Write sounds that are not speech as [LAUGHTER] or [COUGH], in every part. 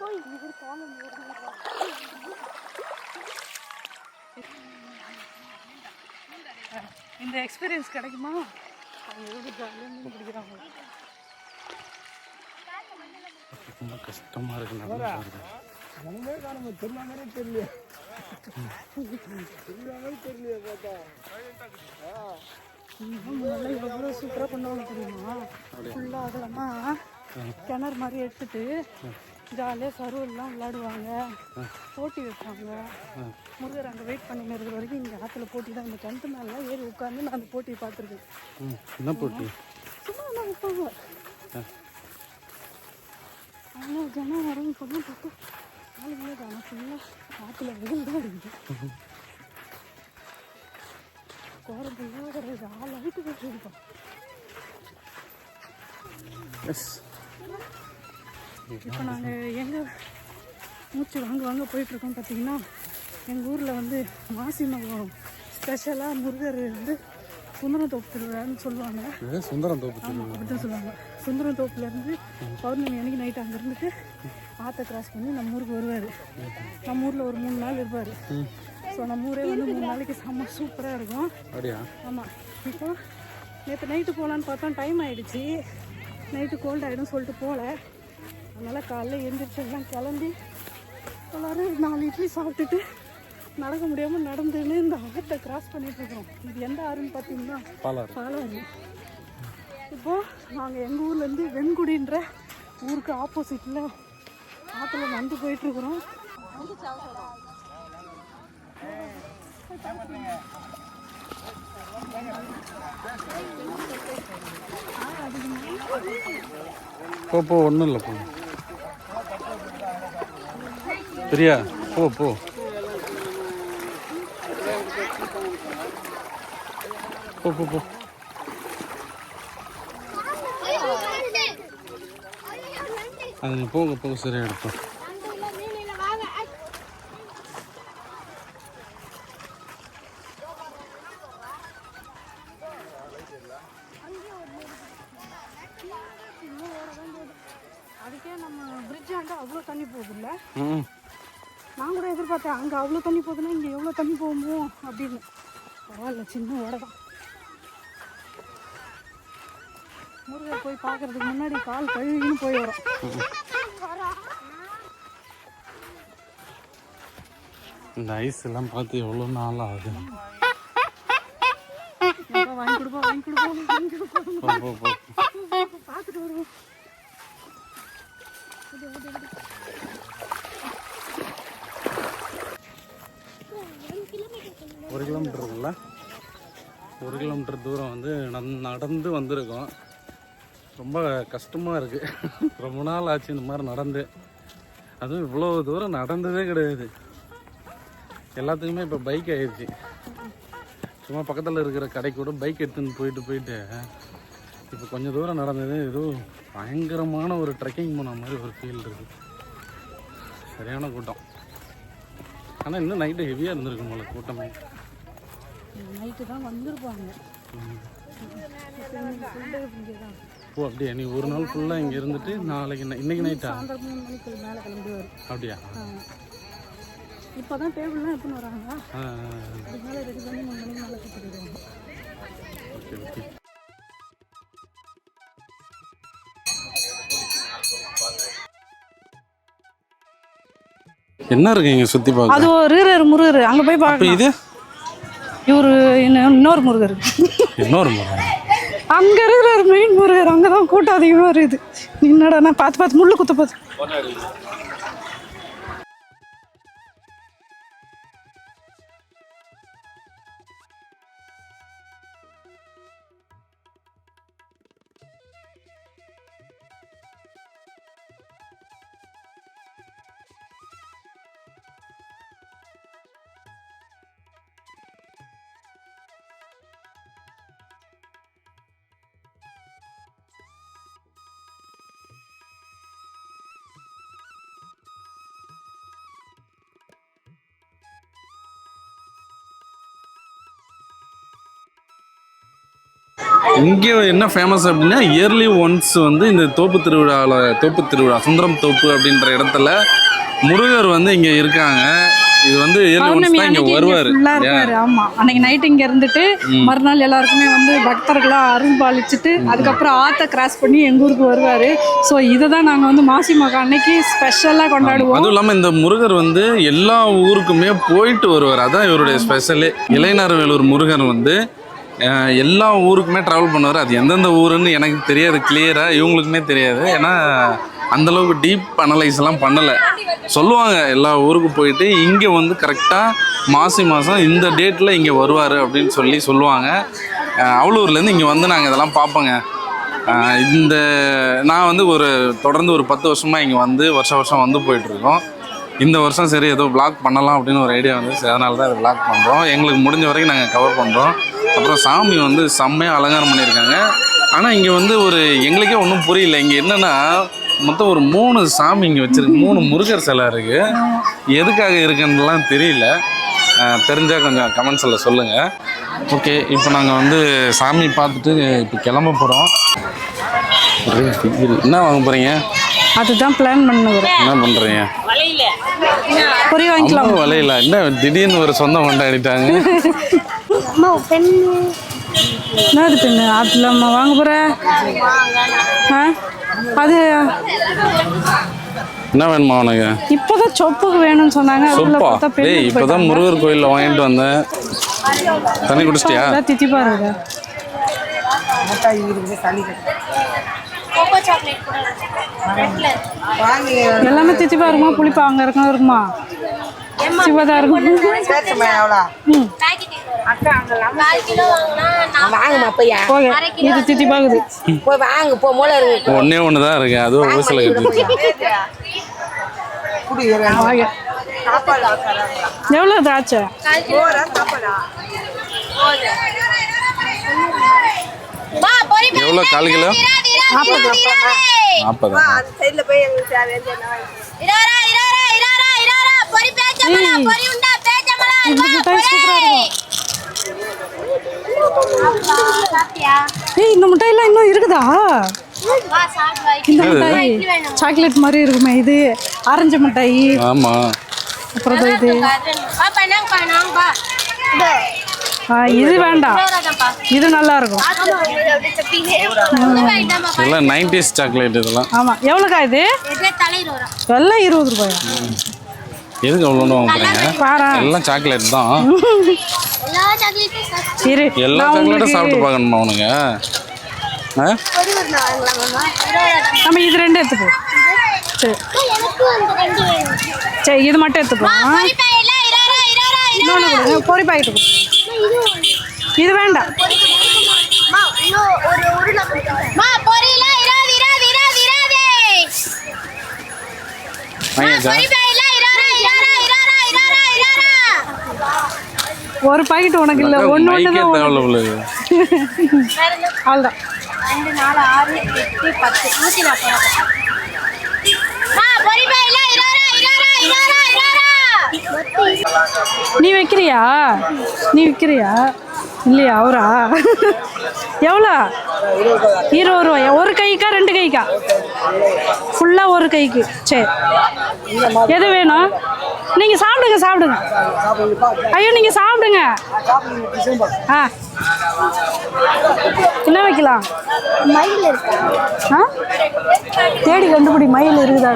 போய் இவர் காலம் இந்த எக்ஸ்பீரியன்ஸ் கிடைக்குமா அவங்க எவ்வளோ ஜாலியாக மீன் பிடிக்கிறாங்க ரொம்ப கஷ்டமா இருக்கு. ஒண்ணுமே காணுங்க தெரியல மாதிரி தெரியல மாதிரி தெரியல பார்த்தா முன்னாடி எவ்வளோ சூப்பராக பண்ணுவாங்க தெரியுமா ஃபுல்லாக அகலமாக கிணறு மாதிரி எடுத்துட்டு ஜாலியாக சருவெல்லாம் விளையாடுவாங்க போட்டி வைப்பாங்க. முருகர் அங்கே வெயிட் பண்ணி இருக்கிற வரைக்கும் இங்கே ஆற்றுல போட்டி தான். இந்த கிணத்து மேலே ஏறி உட்காந்து நான் அந்த போட்டியை பார்த்துருக்கேன். என்ன போட்டி? சும்மா என்ன வைப்பாங்க அவ்வளோ ஜனம் வரும் பொண்ணு பார்த்தா ஆளுங்களே ஜனம் ஃபுல்லாக ஆற்றுல வெயில் தான் அடிக்குது கோரம் ஃபுல்லாக கிடையாது ஆள் அழுத்து கட்டிருக்கோம் எஸ் இப்போ நாங்கள் எங்கே மூச்சு வாங்க வாங்க போயிட்டுருக்கோம் பார்த்தீங்கன்னா. எங்கள் ஊரில் வந்து மாசி மகம் ஸ்பெஷலாக முருகர் வந்து சுந்தரத்தோப்பு திருவிழான்னு சொல்லுவாங்க. சுந்தரம் தோப்பு. அப்படிதான் சொல்லுவாங்க. சுந்தரம் தோப்புலேருந்து பௌர்ணமி அன்னைக்கு நைட் அங்கே இருந்துட்டு ஆற்றை கிராஸ் பண்ணி நம்ம ஊருக்கு வருவார். நம்ம ஊரில் ஒரு மூணு நாள் இருப்பார். ஸோ நம்ம ஊரே வந்து மூணு நாளைக்கு செம்ம சூப்பராக இருக்கும். ஆமாம் இப்போ நேற்று நைட்டு போகலான்னு பார்த்தா டைம் ஆயிடுச்சு. நைட்டு கோல்ட் ஆகிடும் சொல்லிட்டு போகல அதனால் காலைல எழுந்திரிச்சு எல்லாம் கிளம்பி எல்லோரும் நாலு இட்லி சாப்பிட்டுட்டு நடக்க முடியாமல் நடந்துன்னு இந்த ஆற்றை கிராஸ் பண்ணிட்டு இருக்கோம் இது எந்த ஆறுன்னு பார்த்தீங்கன்னா பாலாறு. பாலாறு. இப்போ நாங்கள் எங்கள் ஊர்லேருந்து வெண்குடின்ற ஊருக்கு ஆப்போசிட்டில் ஆற்றுல வந்து போயிட்டுருக்குறோம் போ ஒன்றும் இல்லை போ. பிரியா போ போ. போ போ போ. அது நீ போக போக சரியா எடுப்போம் அதுக்கே நம்ம பிரிட்ஜ் ஆண்டா அவ்வளோ தண்ணி போகுதுல்ல? ம் நான் கூட எதிர்பார்த்தேன் அங்கே அவ்வளோ தண்ணி போகுதுன்னா இங்கே எவ்வளோ தண்ணி போகுமோ அப்படின்னு. பரவாயில்ல சின்ன ஓடை தான். முருகர் போய் பார்க்கறதுக்கு முன்னாடி கால் கழுவின்னு போய் வரோம். இந்த ஐஸ் எல்லாம் பார்த்து எவ்வளோ நாள் ஆகுது? வாங்கி கொடுப்போம் வாங்கி கொடுப்போம் வாங்கி கொடுப்போம் போ போ போ. பார்த்துட்டு வருவோம். ஒரு கிலோமீட்டர் இருக்குல்ல ஒரு கிலோமீட்டர் தூரம் வந்து நட- நடந்து வந்திருக்கோம். ரொம்ப கஷ்டமாக இருக்குது ரொம்ப நாள் ஆச்சு இந்த மாதிரி நடந்து. அதுவும் இவ்வளோ தூரம் நடந்ததே கிடையாது. எல்லாத்துக்குமே இப்போ பைக் ஆயிடுச்சு சும்மா பக்கத்தில் இருக்கிற கடை கூட பைக் எடுத்துன்னு போயிட்டு போயிட்டு இப்போ கொஞ்சம் தூரம் நடந்தது. ஏதோ பயங்கரமான ஒரு ட்ரெக்கிங் போன மாதிரி ஒரு ஃபீல் இருக்குது சரியான கூட்டம். ஆனால் இன்னும் நைட்டு ஹெவியாக இருந்திருக்கும் போல கூட்டமே. நைட்டு தான் வந்திருப்பாங்க. ஓ அப்படியா? நீ ஒரு நாள் ஃபுல்லாக இங்கே இருந்துட்டு நாளைக்கு இன்னைக்கு நைட்டா மூணு அப்படியா? இப்போ தான் டேபிள்லாம் எடுத்துன்னு வராங்க மேலே ரெடி பண்ணி மூணு மணிக்கு மேலே கொடுத்துருவாங்க ஓகே ஓகே. என்ன இருக்கு இங்க சுத்தி பார்க்க? அது ஒரு முருகர் அங்கே போய் பார்க்கலாம். இது? இவரு இன்னொரு முருகர் இன்னொரு முறை அங்கே இருக்கிற மெயின் முருகர் அங்கே தான் கூட்டம் அதிகமாக இருக்குது. என்னடா நான் பார்த்து பார்த்து முள்ளு குத்த பார்த்து இங்கே என்ன ஃபேமஸ் அப்படின்னா இயர்லி ஒன்ஸ் வந்து இந்த தோப்பு திருவிழாவில் தோப்பு திருவிழா சுந்தரம் தோப்பு அப்படின்ற இடத்துல முருகர் வந்து இங்கே இருக்காங்க. இது வந்து இயர்லி ஒன்ஸ் தான் இங்கே வருவார். ஆமா. அன்னைக்கு நைட் இங்க இருந்துட்டு மறுநாள் எல்லாருக்குமே வந்து பக்தர்களா அருள்பாலிச்சுட்டு அதுக்கப்புறம் ஆத்த கிராஸ் பண்ணி எங்க ஊருக்கு வருவாரு. ஸோ இதை தான் நாங்க வந்து மாசி மகா அன்னைக்கு ஸ்பெஷலா கொண்டாடுவோம். அதுவும் இல்லாமல் இந்த முருகர் வந்து எல்லா ஊருக்குமே போயிட்டு வருவார். அதான் இவருடைய ஸ்பெஷலே இளைஞர்வேலூர் முருகர் வந்து அஹ், எல்லா ஊருக்குமே ட்ராவல் பண்ணுவார். அது எந்தெந்த ஊருன்னு எனக்கு தெரியாது. கிளியராக இவங்களுக்குமே தெரியாது. ஏன்னா அந்தளவுக்கு டீப் அனலைஸ்லாம் பண்ணலை. சொல்லுவாங்க எல்லா ஊருக்கு போயிட்டு இங்கே வந்து கரெக்டாக மாசி மாதம் இந்த டேட்டில் இங்கே வருவார் அப்படின்னு சொல்லி சொல்லுவாங்க. அஹ், இங்கே வந்து நாங்கள் இதெல்லாம் பார்ப்போங்க. இந்த நான் வந்து ஒரு தொடர்ந்து ஒரு பத்து வருஷமாக இங்கே வந்து வருஷம் வருஷம் வந்து போயிட்டுருக்கோம். இந்த வருஷம் சரி ஏதோ vlog பண்ணலாம் அப்படின்னு ஒரு ஐடியா வந்து சரி அதனால தான் அதை vlog பண்ணுறோம் எங்களுக்கு முடிஞ்ச வரைக்கும் நாங்கள் கவர் பண்ணுறோம் அப்புறம் சாமி வந்து செம்மையாக அலங்காரம் பண்ணியிருக்காங்க. ஆனால் இங்கே வந்து ஒரு எங்களுக்கே ஒன்றும் புரியல. இங்கே என்னென்னா மொத்தம் ஒரு மூணு சாமி இங்கே வச்சிருக்கு மூணு முருகர் சிலை இருக்குது எதுக்காக இருக்குன்னுலாம் தெரியல. ஆஹ் தெரிஞ்சா கொஞ்சம் கமெண்ட்ஸில் சொல்லுங்கள் ஓகே இப்போ நாங்கள் வந்து சாமி பார்த்துட்டு இப்போ கிளம்ப போகிறோம் என்ன வாங்க போகிறீங்க அதுதான் பிளான் பண்ணுவோம் என்ன பண்ணுறீங்க பொரி வாங்கிக்கலாம். வலையில. என்ன திடீர்னு ஒரு சொந்தம் கொண்டாடிட்டாங்க. [LAUGHS] என்னது பின்னு அதுல அம்மா வாங்க போற? ஆ? அது என்ன வேணுமா உனக்கு? இப்போதான் சொப்புக்கு வேணும்னு சொன்னாங்க. சொப்பா? டேய் பெண்ணு இப்போதான் முருகர் கோயிலில் வாங்கிட்டு வந்தேன் தண்ணி குடிச்சிட்டியா? தித்திப்பா இருக்கு. எல்லாமே தித்திப்பா இருக்குமா புளிப்பா அங்க இருக்கும் இருக்குமா? தித்திப்பா தான் இருக்கும் ம். பாக்கெட் இது. வாங்கம்மா போய் வாங்க போ மூளை இருக்கு. ஒன்றே ஒன்று தான் இருக்கு. ஊசில் கட்டி வா பொரி எவ்வளோ கால் கிலோ? நாற்பது நாற்பது இராரா இராரா இராரா இராரா பொரி பேச்சமலா ஏய். பொரி உண்டா? பேச்சமலா இந்த மிட்டாய் சூப்பரா இருக்கும் சாப்பிட்டியா? ஏய் இந்த மிட்டாய்லாம் இன்னும் இருக்குதா? வா சாப்பிட்டு வா இந்த மிட்டாய் சாக்லேட் மாதிரி இருக்குமே இது ஆரஞ்சு மிட்டாய். அப்புறம் இதோ. வேண்டாம். இது நல்லா இருக்கும். இதெல்லாம் நைன்டிஸ் சாக்லேட் இதெல்லாம். ஆமா. எவ்வளோக்கா இது. எல்லாம் இருபது ரூபாயா? எதுக்கு அவ்வளோன்னு பாரா. எல்லாம் சாக்லேட் தான். எல்லா சாக்லேட்டும் சாப்பிட்டு இரு எல்லா சாக்லேட்டும் சாப்பிட்டு பார்க்கணுமா? இருபதாதான்ப்பா. நம்ம இது ரெண்டு எடுத்துப்போம் சரி. எனக்கும் அந்த ரெண்டு வேணும். சரி இது மட்டும் எடுத்துப்போம் மா, பொரி பாக்கெட்ல இராரா, இராரா, இராரா. இன்னொன்று கொடுங்க பொரி பாக்கெட்டு கொடுங்க இது வேண்டாம் மா, இன்னும் ஒரு உருளை கொடுங்க. மா, பொரியில இராது, இராது, இராது, இராது. மா, வாங்கியாச்சா பொரி பாக்கெட்ல இராரா, இராரா, இராரா, இராரா, இராரா. ஒரு பாக்கெட் உனக்கு இல்லை. ஒன்று மைக்கே தான் ரெண்டு நாலு ஆறு எட்டு பத்து நூத்தி நாற்பது இராரா. நீ வைக்கிறியா? நீ விற்கிறியா இல்லையா? அவரா? எவ்வளோ? இருபது ரூபாயா? ஒரு கைக்கா ரெண்டு கைக்கா? ஃபுல்லாக ஒரு கைக்கு. சரி. எது வேணும்? நீங்கள் சாப்பிடுங்க சாப்பிடுங்க. ஐயோ நீங்கள் சாப்பிடுங்க. ஆ. என்ன வைக்கலாம்? மயில் இருக்கா ஆ? தேடி கண்டுபிடி மயில் இருக்குதா?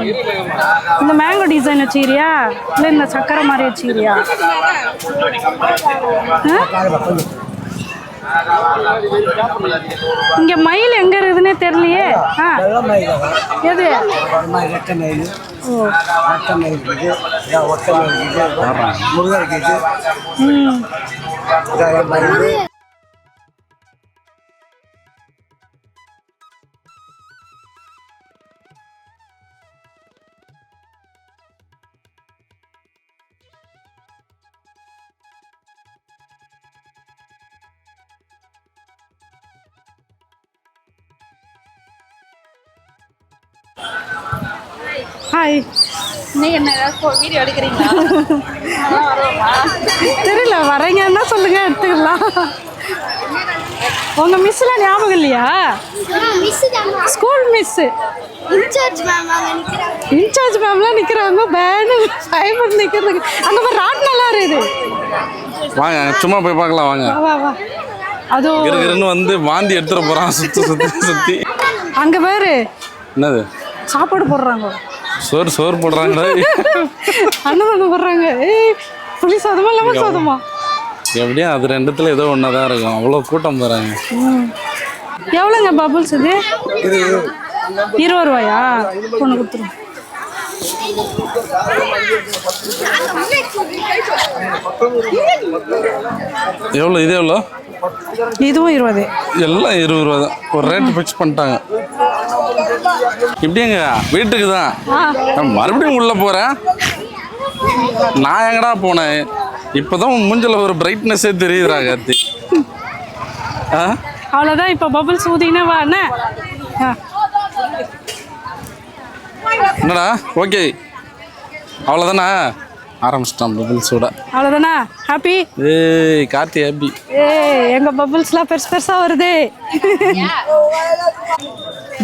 இந்த மேங்கோ டிசைன் வச்சுக்கிறியா? இல்லை இந்த சக்கரை மாதிரி வச்சுக்கிறியா? இங்கே மயில் எங்கே இருக்குதுன்னே தெரியலையே. எது? ரெட்டை மயில் ஹாய் இன்னைக்கு என்ன ஏதாவது வீடியோ எடுக்கிறீங்களா? தெரியல வரீங்கன்னா சொல்லுங்க எடுத்துக்கலாம். உங்க மிஸ்லாம் ஞாபகம் இல்லையா? ஸ்கூல் மிஸ் இன்சார்ஜ் மேம் அங்க நிக்கிறாங்க. இன்சார்ஜ் மேம்லாம் நிற்கிறாங்க பேனு ஃபைபர் நிற்கிறதுக்கு அங்கே போய் ராட் நல்லா இருக்குது. வாங்க சும்மா போய் பார்க்கலாம் வாங்க. வா வா அதோ கிருகிருன்னு வந்து வாந்தி எடுத்துட போறான் சுத்தி சுத்தி சுத்தி. அங்கே பாரு. என்னது? சாப்பாடு போடுறாங்க. சோறு சோறு போடுறாங்களா? அன்னதானம் போடுறாங்க ஏய் புளி சாதமா லெமன் சாதமா? எப்படியும் அது ரெண்டுத்துல ஏதோ ஒன்றா தான் இருக்கும். அவ்வளோ கூட்டம் போகிறாங்க எவ்வளோங்க பபுள்ஸ் இது இருபது ரூபாயா? ஒன்று கொடுத்துருங்க எவ்வளோ இது எவ்வளோ இதுவும் இருபது. எல்லாம் இருபது ரூபா தான் ஒரு ரேட் ஃபிக்ஸ் பண்ணிட்டாங்க. இப்படிங்க வீட்டுக்கு தான். நான் மறுபடியும் உள்ளே போகிறேன் நான் எங்கடா போனேன்? இப்போ தான் உன் மூஞ்சில் ஒரு பிரைட்னஸே தெரியுதுடா கார்த்தி. ஆ? அவ்வளோதான் இப்போ பபுள்ஸ் ஊதிங்கன்னா வா என்ன என்னடா? ஓகே. அவ்வளோதானா ஆரம்பிச்சிட்டான் பபிள்ஸ் சூட அவ்வளோதானா ஹாப்பி ஏய் கார்த்தி ஹாப்பி ஏய் எங்க பபிள்ஸ்லாம் பெருசு பெருசா வருது.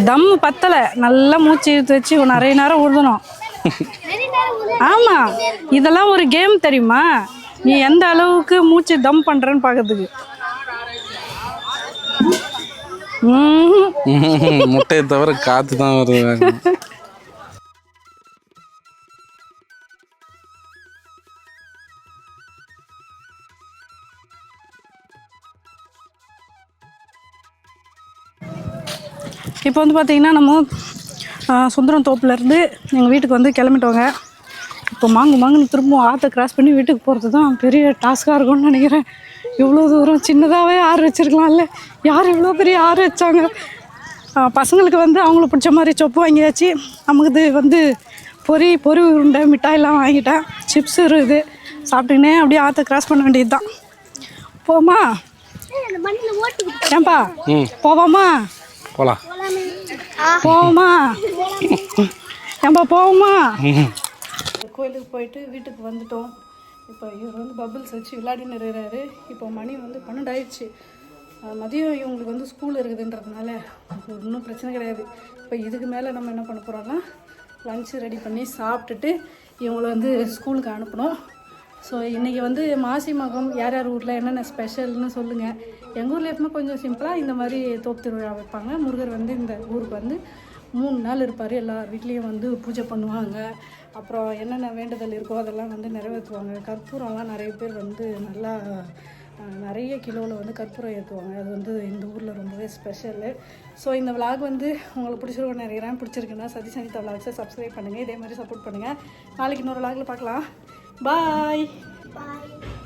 தம் பத்தலை. நல்லா மூச்சு இழுத்து வச்சு நிறைய நேரம் விடணும் ஆமா. இதெல்லாம் ஒரு கேம் தெரியுமா? நீ எந்த அளவுக்கு மூச்சு தம் பண்றேன்னு பார்க்கறதுக்கு. [LAUGHS] முட்டையை தவிர காற்று தான் வருது. இப்போ வந்து பார்த்தீங்கன்னா நம்ம சுந்தரம் தோப்புலேருந்து எங்கள் வீட்டுக்கு வந்து கிளம்பிட்டோங்க. இப்போ மாங்கு மாங்குன்னு திரும்பவும் ஆற்றை கிராஸ் பண்ணி வீட்டுக்கு போகிறது தான் பெரிய டாஸ்காக இருக்கும்னு நினைக்கிறேன். இவ்வளோ தூரம் சின்னதாகவே ஆறு வச்சிருக்கலாம்ல. யார் இவ்வளோ பெரிய ஆறு வச்சாங்க? பசங்களுக்கு வந்து அவங்களுக்கு பிடிச்ச மாதிரி சொப்பு வாங்கியாச்சு. நமக்கு இது வந்து பொரி பொரி உருண்டை மிட்டாயெல்லாம் வாங்கிட்டேன். சிப்ஸ் இருக்குது சாப்பிட்டுக்கினே அப்படியே ஆற்றை கிராஸ் பண்ண வேண்டியது தான் போமா ஏன்பா? போவோமா? போகலாம் போவோமா? ஏன்பா போவோமா? கோயிலுக்கு போயிட்டு வீட்டுக்கு வந்துட்டோம். இப்போ இவர் வந்து பபிள்ஸ் வச்சு விளையாடின்னு இருக்கிறாரு. இப்போ மணி வந்து பன்னெண்டு ஆயிடுச்சு அஹ் மதியம் இவங்களுக்கு வந்து ஸ்கூல் இருக்குதுன்றதுனால ஒன்றும் பிரச்சனை கிடையாது. இப்போ இதுக்கு மேலே நம்ம என்ன பண்ண போகிறோம்னா லஞ்சு ரெடி பண்ணி சாப்பிட்டுட்டு இவங்களை வந்து ஸ்கூலுக்கு அனுப்பணும். ஸோ இன்றைக்கி வந்து மாசி மகம் யார் யார் ஊரில் என்னென்ன ஸ்பெஷல்னு சொல்லுங்கள் எங்கள் ஊரில் எப்பவுமே கொஞ்சம் சிம்பிளாக இந்த மாதிரி தோப்பு திருவிழா வைப்பாங்க. முருகர் வந்து இந்த ஊருக்கு வந்து மூணு நாள் இருப்பார். எல்லார் வீட்லேயும் வந்து பூஜை பண்ணுவாங்க. அப்புறம் என்னென்ன வேண்டுதல் இருக்கோ அதெல்லாம் வந்து நிறைவேற்றுவாங்க. கற்பூரம்லாம் நிறைய பேர் வந்து நல்லா நிறைய கிலோவில் வந்து கற்பூரம் ஏற்றுவாங்க. அது வந்து இந்த ஊரில் ரொம்பவே ஸ்பெஷலு ஸோ இந்த விளாக் வந்து உங்களுக்கு பிடிச்சிருக்கும் நினைக்கிறேன். பிடிச்சிருக்குன்னா சதி சனிதா விளாக்ஸை சப்ஸ்கிரைப் பண்ணுங்கள் இதே மாதிரி சப்போர்ட் பண்ணுங்கள் நாளைக்கு இன்னொரு விளாகில் பார்க்கலாம். Bye. Bye.